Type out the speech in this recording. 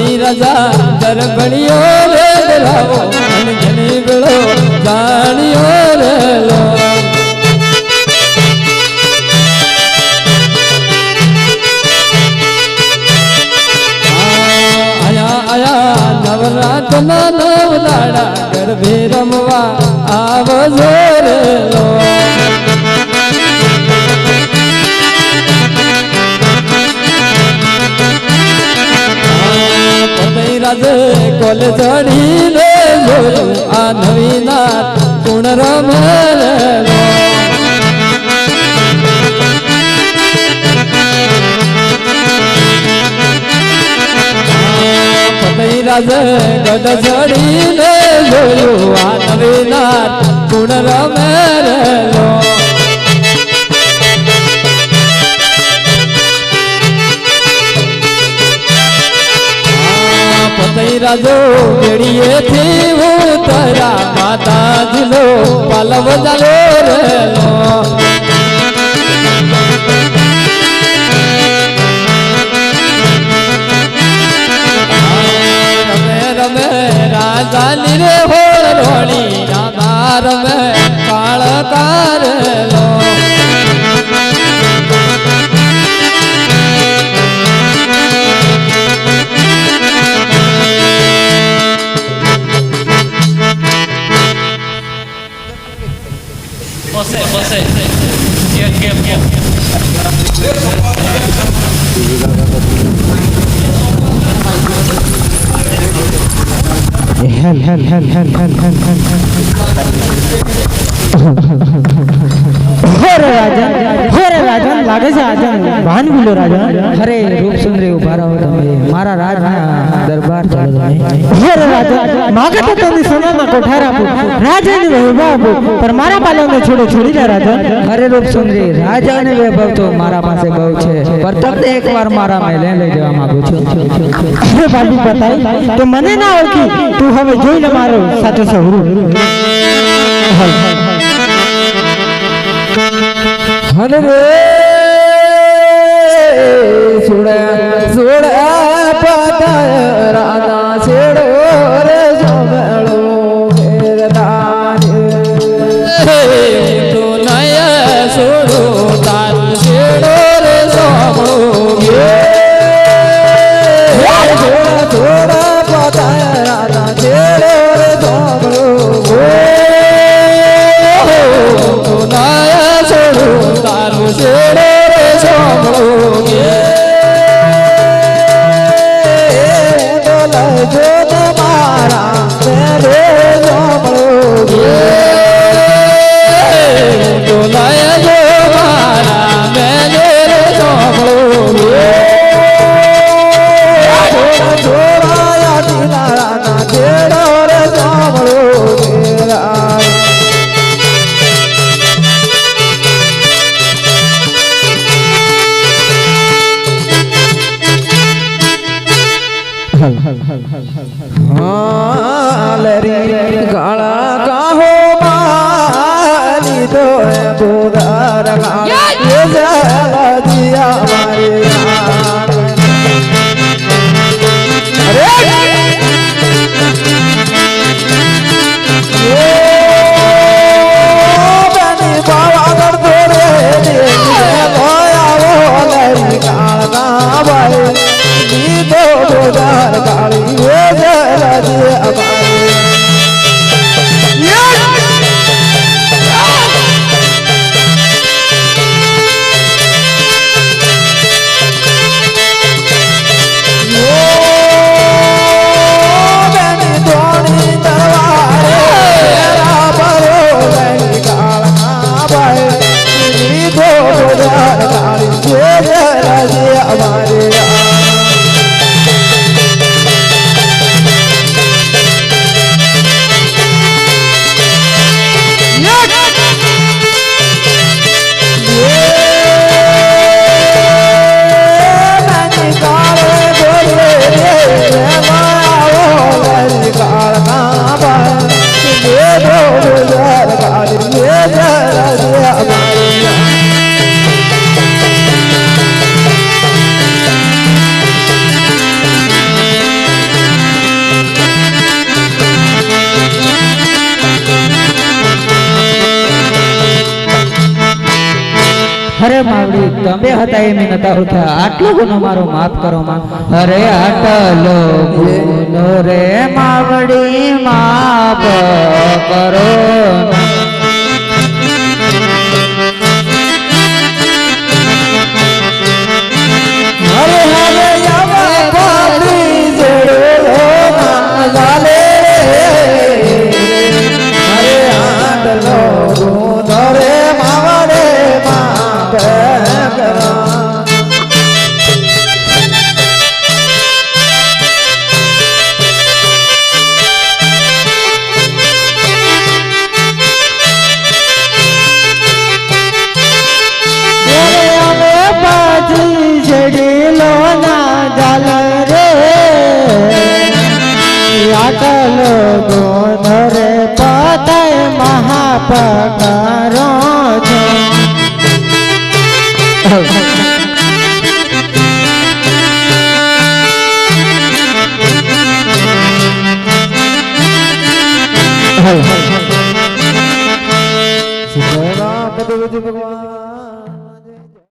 પતઈ રજા દરબણીઓ રે અને ઘણી ગળો જાણીઓ રે લો. નવરાતના નવ દાડા ગરબે રમવા આવજો રે લો. રાજે કોલે ચડી રે આ નવી નાત ગુણ રમે રાજે ગઢ ચડી રે આ નવી નાત ગુણ રમે લો પતઈ રાજો બેડીએથી માતા માતાજીનો પલવ જલો રેલો રમે રમે, રાજાની રે હોળ રોણી રામા રમે કાળ હેલ હેલ હેલ હેલ હેલ હેલ હેલ હોરે રાજા હોરે રાજા લાગે છે આજા ભાન ભૂલો રાજા. અરે રૂપ સુંદરી ઊભા રહો તમે. મારા રાજના દરબાર ચાલો તમે. હોરે રાજા માગે તો તને સોનાના કોઠાર આપો. રાજાને વૈભવ આપો. પણ મારા પાલોને છોડો છોડી દે રાજા. અરે રૂપ સુંદરી રાજા અને વૈભવ તો મારા પાસે બહુ છે. પર તમને એકવાર મારા મહેલે લઈ જવા માંગુ છું. અરે બાબી બતાઈ તો મને ના ઓળખી. તું હવે જોઈ લે મારો સાચો સહરું. હલ રે! सुड सुड पाता राधा. તમે હતા એમ નતા હોતા આટલો ગુનો મારો માફ કરો માં. અરે આટલો ગુનો રે માવડી, માફ કરો ગોધરે પતાય મહાપકારો છો. ભગવાન